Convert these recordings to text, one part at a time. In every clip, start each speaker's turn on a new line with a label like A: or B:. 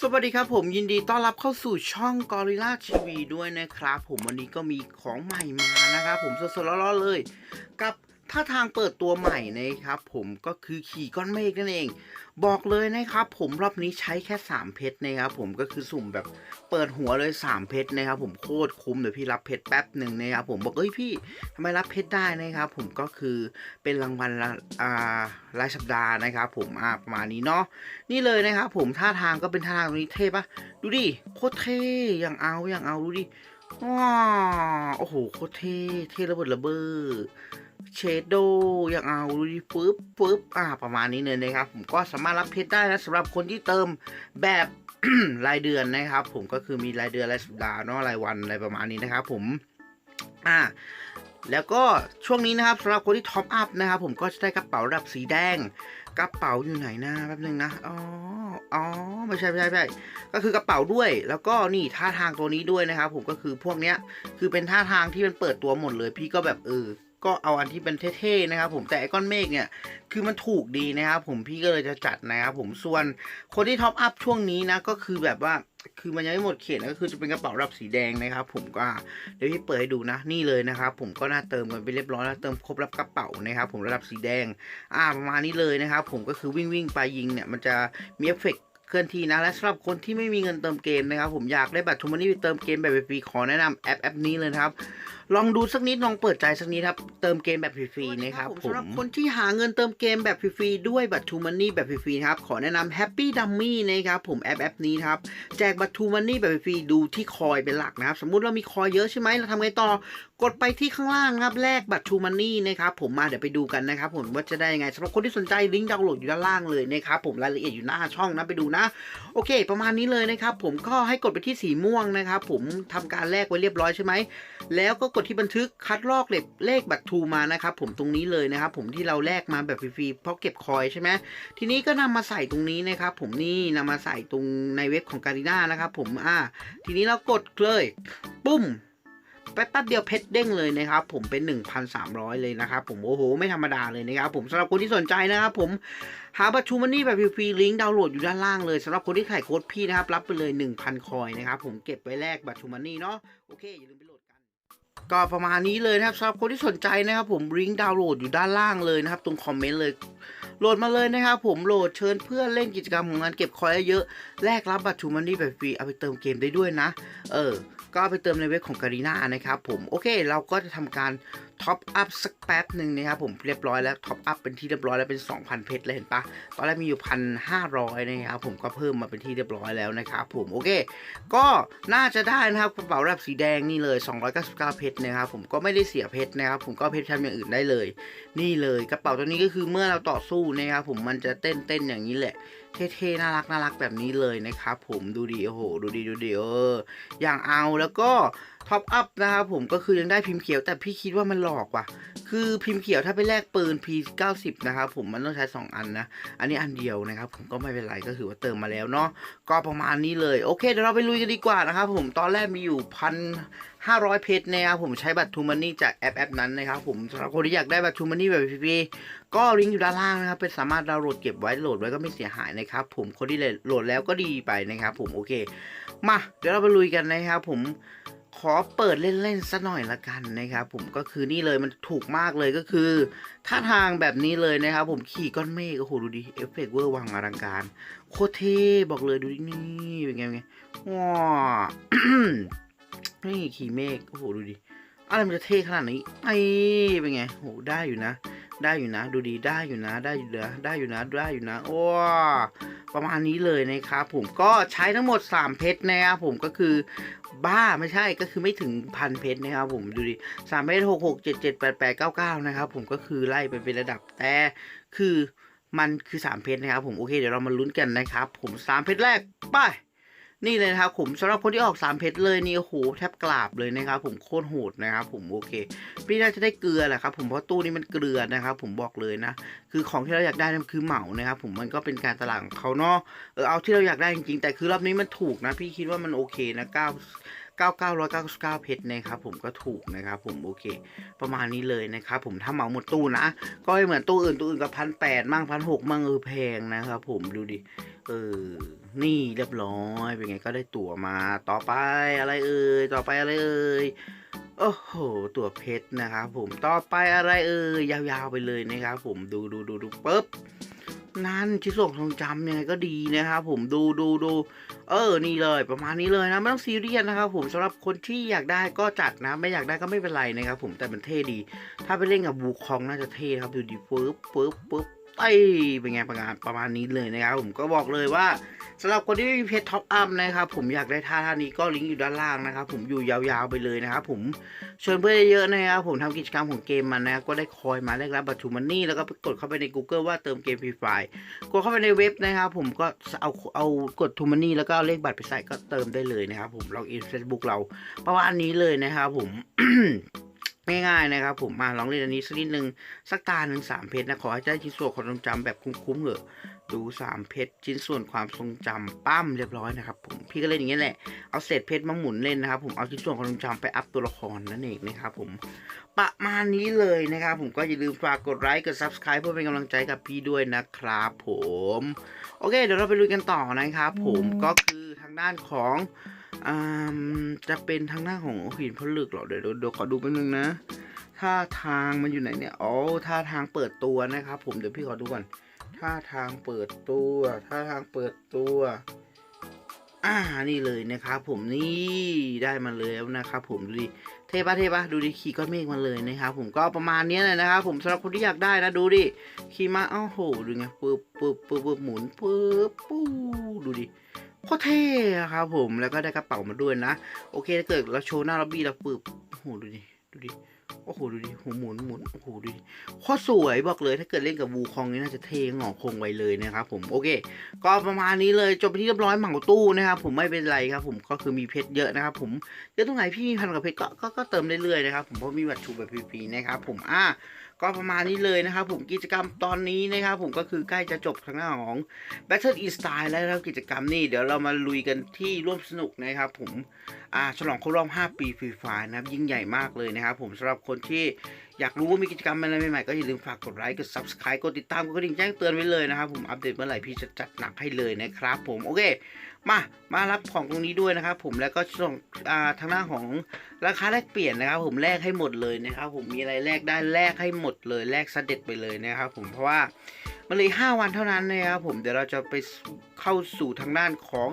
A: สวัสดีครับผมยินดีต้อนรับเข้าสู่ช่อง Gorilla TV ด้วยนะครับ ผมวันนี้ก็มีของใหม่มานะครับผมสดๆร้อนๆเลย กับ ท่าทางเปิดตัวใหม่นะครับผมก็คือขี่ก้อนเมฆนั่นเอง บอกเลยนะครับผมรอบนี้ใช้แค่ 3 เพชรนะครับผมก็คือสุ่มแบบเปิดหัวเลย 3 เพชรนะครับผมโคตรคุ้มเดี๋ยวพี่รับเพชรแป๊บหนึ่งนะครับผมบอกเอ้ยพี่ทำไมรับเพชรได้นะครับผมก็คือเป็นรางวัลอ่ารายสัปดาห์นะครับผมอ่าประมาณนี้เนาะนี่เลยนะครับผมท่าทางก็เป็นท่าทางตรงนี้เท่ปะดูดิโคตรเท่อย่างเอาอย่างเอาดูดิว้าโอ้โหโคตรเท่เท่ระเบิดระเบ้อ เชดโดอย่างเอาดูดิปึ๊บปึ๊บอ่าประมาณนี้เลยนะครับ ผมก็สามารถรับเพชรได้นะสำหรับคนที่เติมแบบรายเดือนนะครับ ผมก็คือมีรายเดือนรายสัปดาห์เนาะรายวันอะไรประมาณนี้นะครับ ผมอ่าแล้วก็ช่วงนี้นะครับสำหรับคนที่ท็อปอัพนะครับผมก็จะได้กระเป๋าระดับสีแดง กระเป๋าอยู่ไหนนะแป๊บนึงนะอ๋ออ๋อไม่ใช่ไม่ใช่ไม่ใช่ก็คือกระเป๋าด้วย แล้วก็นี่ท่าทางตัวนี้ด้วยนะครับ ผมก็คือพวกเนี้ยคือเป็นท่าทางที่มันเปิดตัวหมดเลย พี่ก็แบบเออ ก็เอาอันที่เป็นเท่ๆนะครับ ผมแต่ไอก้อนเมฆเนี่ยคือมันถูกดีนะครับ ผมพี่ก็เลยจะจัดนะครับผมส่วนคนที่ท็อปอัพช่วงนี้นะก็คือแบบว่าคือมันยังไม่หมดเขตนะก็คือจะเป็นกระเป๋ารับสีแดงนะครับ ผมก็เดี๋ยวพี่เปิดให้ดูนะนี่เลยนะครับ ผมก็น่าเติมกันไปเรียบร้อยแล้วเติมครบรับกระเป๋านะครับ ผมระดับสีแดง อ่าประมาณนี้เลยนะครับ ผมก็คือวิ่งวิ่งไปยิงเนี่ยมันจะมีเอฟเฟกต์เคลื่อนที่นะและสำหรับคนที่ไม่มีเงินเติมเกมนะครับ ผมอยากได้บัตรทูมันนี่ไปเติมเกมแบบฟรีขอแนะนำแอปแอปนี้เลยครับ ลองดูสักนิดลองเปิดใจสักนิดครับ เติมเกมแบบฟรีๆนะครับผมสำหรับคนที่หาเงินเติมเกมแบบฟรีๆด้วยบัตรทูมันนี่แบบฟรีๆนะครับขอแนะนำ Happy Dummy นะครับผมแอปแอปนี้ครับแจกบัตรทูมันนี่แบบฟรีๆดูที่คอยเป็นหลักนะครับ สมมุติเรามีคอยเยอะใช่ไหมเราทำไงต่อกดไปที่ข้างล่างนะครับแลกบัตรทูมันนี่นะครับผมมาเดี๋ยวไปดูกันนะครับผมว่าจะได้ยังไงสำหรับคนที่สนใจลิงก์ดาวน์โหลดอยู่ด้านล่างเลยนะครับผมรายละเอียดอยู่หน้าช่องนะไปดูนะ โอเค ประมาณนี้เลยนะครับผมก็ให้กดไปที่สีม่วงนะครับผมทำการแลกไว้เรียบร้อยใช่ไหมแล้วก็กดที่บันทึกคัดลอกเลขเลขบัตรทูมานะครับผมตรงนี้เลยนะครับผมที่เราแลกมาแบบฟรีๆเพราะเก็บคอยใช่ไหมทีนี้ก็นำมาใส่ตรงนี้นะครับผมนี่นำมาใส่ตรงในเว็บของการีน่านะครับผมอ่าทีนี้เรากดเลยปุ้มแป๊บเดียวเพชรเด้งเลยนะครับผมเป็น 1,300 เลยนะครับผมโอ้โห ไม่ธรรมดาเลยนะครับผมสำหรับคนที่สนใจนะครับผมหาบัตรทูมันนี่แบบฟรีๆลิงก์ดาวน์โหลดอยู่ด้านล่างเลยสำหรับคนที่ขายโค้ดพี่นะครับรับไปเลย 1,000 คอยนะครับผมเก็บไว้แลกบัตรทูมันนี่เนาะโอเคอย่าลืมไปโหลด ก็ประมาณนี้เลยนะครับสำหรับคนที่สนใจนะครับผมลิงก์ดาวน์โหลดอยู่ด้านล่างเลยนะครับ ตรงคอมเมนต์เลยโหลดมาเลยนะครับผมโหลดเชิญเพื่อนเล่นกิจกรรมของงานเก็บคอยเยอะๆแลกรับบัตรทูมันนี่แบบฟรีเอาไปเติมเกมได้ด้วยนะ เออ ก็เอาไปเติมในเว็บของการีนานะครับผมโอเค เราก็จะทำการ ท็อปอัพสักแป๊บหนึ่งนะครับผมเรียบร้อยแล้วท็อปอัพเป็นที่เรียบร้อยแล้วเป็น 2,000 เพชรเลยเห็นปะตอนแรกมีอยู่พันห้าร้อยนะครับผมก็เพิ่มมาเป็นที่เรียบร้อยแล้วนะครับผมโอเค ก็น่าจะได้นะครับกระเป๋าระดับสีแดงนี่เลย 299 เพชรนะครับผมก็ไม่ได้เสียเพชรนะครับผมก็เพชรทำอย่างอื่นได้เลย นี่เลยกระเป๋าตัวนี้ก็คือเมื่อเราต่อสู้นะครับผมมันจะเต้นเต้นอย่างนี้แหละ เท่ๆน่ารักน่ารักแบบนี้เลยนะครับผมดูดีโอ้โหดูดีดูดีเอออย่างเอาแล้วก็ท็อปอัพนะครับผมก็คือยังได้พิมพ์เขียวแต่พี่คิดว่ามันหลอกว่ะ คือพิมพ์เขียวถ้าไปแลกปืน P90 นะครับผมมันต้องใช้ 2 อันนะ อันนี้อันเดียวนะครับ ผมก็ไม่เป็นไรก็คือว่าเติมมาแล้วเนาะก็ประมาณนี้เลย โอเคเดี๋ยวเราไปลุยกันดีกว่านะครับผมตอนแรกมีอยู่พันห้าร้อยเพชรนะครับผมใช้บัตรทูมันนี่จากแอปแอปนั้นนะครับผมสำหรับคนที่อยากได้บัตรทูมันนี่แบบฟรีก็ลิงก์อยู่ด้านล่างนะครับเป็นสามารถดาวน์โหลดเก็บไว้โหลดไว้ก็ไม่เสียหายนะครับผมคนที่โหลดแล้วก็ดีไปนะครับผมโอเค มาเดี๋ยวเราไปลุยกันนะครับผม ขอเปิดเล่นๆสักหน่อยละกันนะครับ ผมก็คือนี่เลยมันถูกมากเลยก็คือท่าทางแบบนี้เลยนะครับ ผมขี่ก้อนเมฆโอ้โหดูดิเอฟเฟกต์เวอร์วังอลังการ โคตรเท่บอกเลยดูดินี่เป็นไงเป็นไงว้านี่ขี่เมฆโอ้โหดูดิอะไรมันจะเท่ขนาดนี้ไอ้เป็นไงโหได้อยู่นะ ได้อยู่นะ ดูดีได้อยู่นะ ได้อยู่นะได้อยู่นะได้อยู่นะว้ประมาณนี้เลยนะครับผมก็ใช้ทั้งหมด 3 เพชรนะครับผมก็คือบ้าไม่ใช่ก็คือไม่ถึงพันเพชรนะครับผมดูดิสามเพชรหกหกเจ็ดเจ็ดแปดแปดเก้าเก้านะครับผมก็คือไล่ไปเป็นระดับแต่คือมันคือสามเพชรนะครับผมโอเคเดี๋ยวเรามาลุ้นกันนะครับผมสามเพชรแรกไป นี่เลยนะครับผมสำหรับคนที่ออกสามเพชรเลยนี่โอ้โหแทบกราบเลยนะครับผมโคตรโหดนะครับผมโอเคพี่น่าจะได้เกลือแหละครับผมเพราะตู้นี้มันเกลือนะครับผมบอกเลยนะ คือของที่เราอยากได้นั่นคือเหมานะครับผมมันก็เป็นการตลาดของเขาเนาะเออเอาที่เราอยากได้จริงๆแต่คือรอบนี้มันถูกนะ พี่คิดว่ามันโอเคนะเก้า เก้าเก้าร้อยเก้าสิบเก้าเพชรนะครับผมก็ถูกนะครับผมโอเค ประมาณนี้เลยนะครับผมถ้าเหมาหมดตู้นะ ก็ไม่เหมือนตู้อื่นตู้อื่นกับพันแปดมั่งพันหกมั่งเออแพงนะครับผมดูดิเออนี่เรียบร้อยเป็นไงก็ได้ตั๋วมาต่อไปอะไรเอ่ยต่อไปอะไรเอ่ยโอ้โห ตั๋วเพชรนะครับผมต่อไปอะไรเอ่ยยาวๆไปเลยนะครับผมดูดูดูดูปุ๊บ นั่นชิ้นส่งทองจำยังไงก็ดีนะครับผมดูดูดูเออนี่เลยประมาณนี้เลยนะไม่ต้องซีเรียสนะครับผมสำหรับคนที่อยากได้ก็จัดนะ ไม่อยากได้ก็ไม่เป็นไรนะครับผมแต่มันเท่ดี ถ้าไปเล่นกับบูคองน่าจะเท่ครับดูดิปุ๊บปุ๊บปุ๊บไอ้ยเป็นไงประมาณประมาณนี้เลยนะครับผมก็บอกเลยว่า สำหรับคนที่ไม่มีเพจท็อปอัพนะครับผมอยากได้ท่าท่านี้ก็ลิงก์อยู่ด้านล่างนะครับผมอยู่ยาวๆไปเลยนะครับผมชวนเพื่อนเยอะๆนะครับผมทำกิจกรรมของเกมมันนะก็ได้คอยมาแลกรับบัตรทูมันนี่แล้วก็ไปกดเข้าไปใน Google ว่าเติมเกมฟรีไฟล์กดเข้าไปในเว็บนะครับผมก็เอาเอากดทูมันนี่แล้วก็เอาเลขบัตรไปใส่ก็เติมได้เลยนะครับผมล็อกอินเฟซบุ๊กเราประมาณนี้เลยนะครับผมง่ายๆนะครับผมมาลองเล่นอันนี้สักนิดนึงสักตาหนึ่งสามเพชรนะขอให้ได้ชิ้นส่วนความทรงจำแบบคุ้มๆเถอะ ดูสามเพชรชิ้นส่วนความทรงจำปั้มเรียบร้อยนะครับผมพี่ก็เล่นอย่างนี้ยแหละเอาเศษเพชรมาหมุนเล่นนะครับ ผมเอาชิ้นส่วนความทรงจำไปอัพตัวละครนั่นเองนะครับผมประมาณนี้เลยนะครับ ผมก็อย่าลืมฝากกดไลค์กด subscribe เพื่อเป็นกำลังใจกับพี่ด้วยนะครับผมโอเค เดี๋ยวเราไปลุยกันต่อนะครับผมก็คือทางด้านของอ่าจะเป็นทางหน้าของหินผลึกเหรอเดี๋ยวเดี๋ยวเดี๋ยวขอดูแป๊บนึงนะท่าทางมันอยู่ไหนเนี่ยอ๋อท่าทางเปิดตัวนะครับ ผมเดี๋ยวพี่ขอดูก่อน ท่าทางเปิดตัวท่าทางเปิดตัว อ่านี่เลยนะครับผมนี่ได้มาแล้วนะครับผมดูดิเทปะเทปะดูดิขี่ก้อนเมฆมาเลยนะครับผมก็ประมาณนี้เลยนะครับผมสำหรับคนที่อยากได้นะดูดิขี่มาอ้าวโหดูไงปึ๊บปึ๊บปึ๊บปึ๊บหมุนปึ๊บปูดูดิโคตรเท่อะครับผมแล้วก็ได้กระเป๋ามาด้วยนะ โอเคถ้าเกิดเราโชว์หน้าล็อบบี้เราปึบโหดูดิดูดิ โอ้โหดูดิหูหมุนหมุนโอ้โหดูดิโคตรสวยบอกเลยถ้าเกิดเล่นกับวูคองนี่น่าจะเทงหงอกคงไว้เลยนะครับผมโอเค ก็ประมาณนี้เลยจบไปที่เรียบร้อยเหมาตู้นะครับผมไม่เป็นไรครับผมก็คือมีเพชรเยอะนะครับผมเยอะตรงไหนพี่มีพันกับเพชรก็ก็เติมเรื่อยๆนะครับผมเพราะมีบัตรชูแบบฟรีๆนะครับผมอะ ก็ประมาณนี้เลยนะครับผมกิจกรรมตอนนี้นะครับผมก็คือใกล้จะจบทางหน้าของ Battle e Style แล้วนะครับกิจกรรมนี่เดี๋ยวเรามาลุยกันที่ร่วมสนุกนะครับผมอ่าฉลองครบรอบ 5 ปีฟรีไฟนะครับยิ่งใหญ่มากเลยนะครับผมสำหรับคนที่อยากรู้ว่ามีกิจกรรมอะไรใหม่ๆก็อย่าลืมฝากกดไลค์กด Subscribe กดติดตามกดกระดิ่งแจ้งเตือนไว้เลยนะครับผมอัปเดตเมื่อไหร่พี่จะจัดหนักให้เลยนะครับผมโอเค มามารับของตรงนี้ด้วยนะครับ ผมแล้วก็ส่งทางหน้าของราคาแลกเปลี่ยนนะครับ ผมแลกให้หมดเลยนะครับ ผมมีอะไรแลกได้แลกให้หมดเลยแลกเสด็จไปเลยนะครับ ผมเพราะว่ามันเลย5วันเท่านั้นนะครับ ผมเดี๋ยวเราจะไปเข้าสู่ทางด้านของ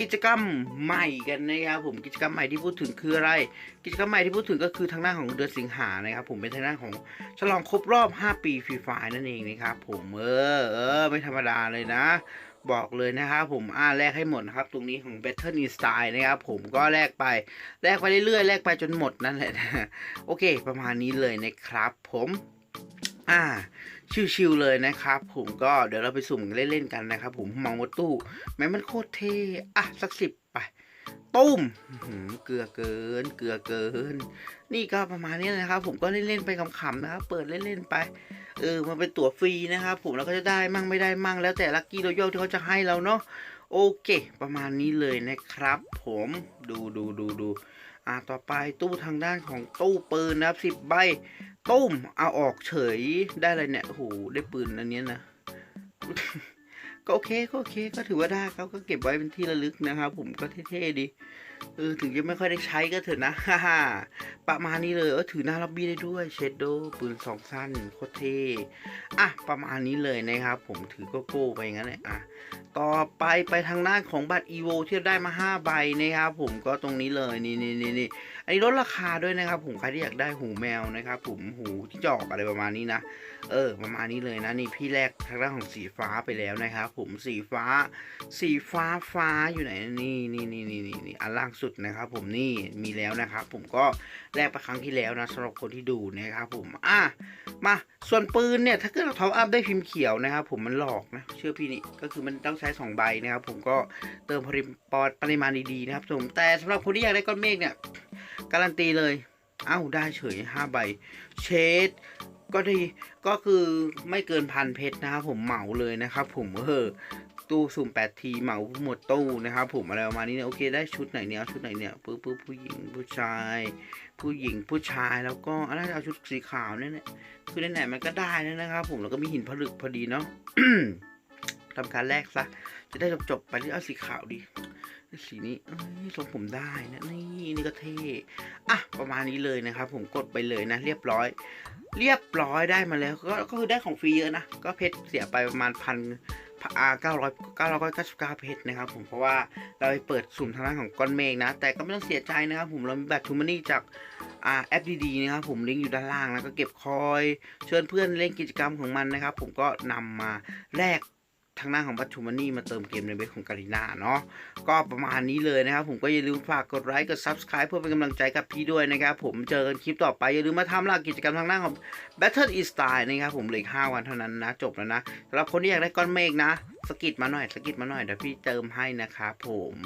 A: กิจกรรมใหม่กันนะครับผมกิจกรรมใหม่ที่พูดถึงคืออะไร กิจกรรมใหม่ที่พูดถึงก็คือทางด้านของเดือนสิงหานะครับ ผมเป็นทางด้านของฉลองครบรอบ 5 ปีฟรีไฟนั่นเองนะครับผมเออเออไม่ธรรมดาเลยนะ บอกเลยนะครับผมอ่าแลกให้หมดนะครับ ตรงนี้ของ b e t t e r in Style นะครับผมก็แลกไปแลกไปเรื่อยๆแลกไปจนหมดนั่นแหละนะโอเค ประมาณนี้เลยนะครับผมอ่าชิวๆเลยนะครับผมก็เดี๋ยวเราไปสุ่มเล่นๆกันนะครับผมมองวัตตู้แม้มันโคตรเท่อะสักสิบไป ตุ้มเกลือเกิน เกลือเกิน นี่ก็ประมาณนี้นะครับ ผมก็เล่นๆไปขำๆนะครับ เปิดเล่นๆไป เออ มันเป็นตั๋วฟรีนะครับ ผมแล้วก็จะได้มั่งไม่ได้มั่งแล้วแต่ลัคกี้โรโยที่เขาจะให้เราเนาะ โอเค ประมาณนี้เลยนะครับ ผม ดูดูดูดูอ่าต่อไปตู้ทางด้านของตู้ปืนนะครับสิบใบ ตุ้ม เอาออกเฉย ได้อะไรเนี่ย โอ้โห ได้ปืนอันนี้นะ ก็โอเคก็โอเคก็ถือว่าได้เขาก็เก็บไว้เป็นที่ระลึกนะครับ ผมก็เท่ๆดี เออถึงจะไม่ค่อยได้ใช้ก็เถอะนะฮ่าฮ่าประมาณนี้เลยเออถือหน้าล็อบบี้ได้ด้วยเชดโดปืนสองสั้นโคตรเท่อะประมาณนี้เลยนะครับ ผมถือโกโก้ไปงั้นเลยอะต่อไปไปทางด้านของบัตรอีโวที่ได้มา 5 ใบนะครับผมก็ตรงนี้เลยนี่นี่นี่นี่อันนี้ลดราคาด้วยนะครับ ผมใครที่อยากได้หูแมวนะครับ ผมหูที่จอกอะไรประมาณนี้นะ เออ ประมาณนี้เลยนะนี่พี่แรกทางด้านของสีฟ้าไปแล้วนะครับผมสีฟ้า สีฟ้าฟ้าอยู่ไหนนี่นี่นี่นี่นี่อันล่างสุดนะครับ ผมนี่มีแล้วนะครับ ผมก็แลกไปครั้งที่แล้วนะสำหรับคนที่ดูนะครับ ผมอะมาส่วนปืนเนี่ยถ้าเกิดเราท็อปอัพได้พิมพ์เขียวนะครับ ผมมันหลอกนะเชื่อพี่นี่ก็คือมันต้องใช้สองใบนะครับ ผมก็เติมปริปอดปริมาณดีๆนะครับผมแต่สำหรับคนที่อยากได้ก้อนเมฆเนี่ยการันตีเลยเอ้าได้เฉยห้าใบเชดก็ดีก็คือไม่เกินพันเพชรนะครับผมเหมาเลยนะครับ ผมเออ ตู้สุ่มแปดทีเหมาหมดตู้นะครับ ผมอะไรประมาณนี้เนี่ยโอเคได้ชุดไหนเนี่ยเอาชุดไหนเนี่ยปุ๊บปุ๊บผู้หญิงผู้ชาย ผู้หญิงผู้ชายแล้วก็อะไรเอาชุดสีขาวเนี่ยเนี่ยคือไหนๆมันก็ได้นะครับ ผมแล้วก็มีหินผลึกพอดีเนาะทำการแลกซะจะได้จบๆไปหรือเอาสีขาวดีสีนี้ทรงผมได้นะนี่นี่ก็เท่อะประมาณนี้เลยนะครับ ผมกดไปเลยนะ เรียบร้อย เรียบร้อยได้มาแล้วก็ก็คือได้ของฟรีเยอะนะ ก็เพชรเสียไปประมาณพัน อ่าเก้าร้อยเก้าร้อยเพชรนะครับผมเพราะว่าเราไปเปิดสุ่มทางด้านของก้อนเมฆนะ แต่ก็ไม่ต้องเสียใจนะครับผมเรามีแบัตทูมานี่จากอ่าแอปดีๆนะครับผมลิงก์อยู่ด้านล่างแล้วก็เก็บคอย เชิญเพื่อนเล่นกิจกรรมของมันนะครับ ผมก็นำมาแลก ทางหน้าของบัตชูมานี่มาเติมเกมในเว็บของการีนาเนาะก็ประมาณนี้เลยนะครับ ผมก็อย่าลืมฝากกดไลค์กด Subscribe เพื่อเป็นกำลังใจกับพี่ด้วยนะครับ ผมเจอกันคลิปต่อไป อย่าลืมมาทำลากิจกรรมทางหน้าของ Battle e Style นะครับผมเหลืออก5วันเท่านั้นนะ จบแล้วนะสำหรับคนที่อยากได้ก้อนเมฆนะสกิดมาหน่อยสกิดมาหน่อยเดี๋ยวพี่เติมให้นะครับผม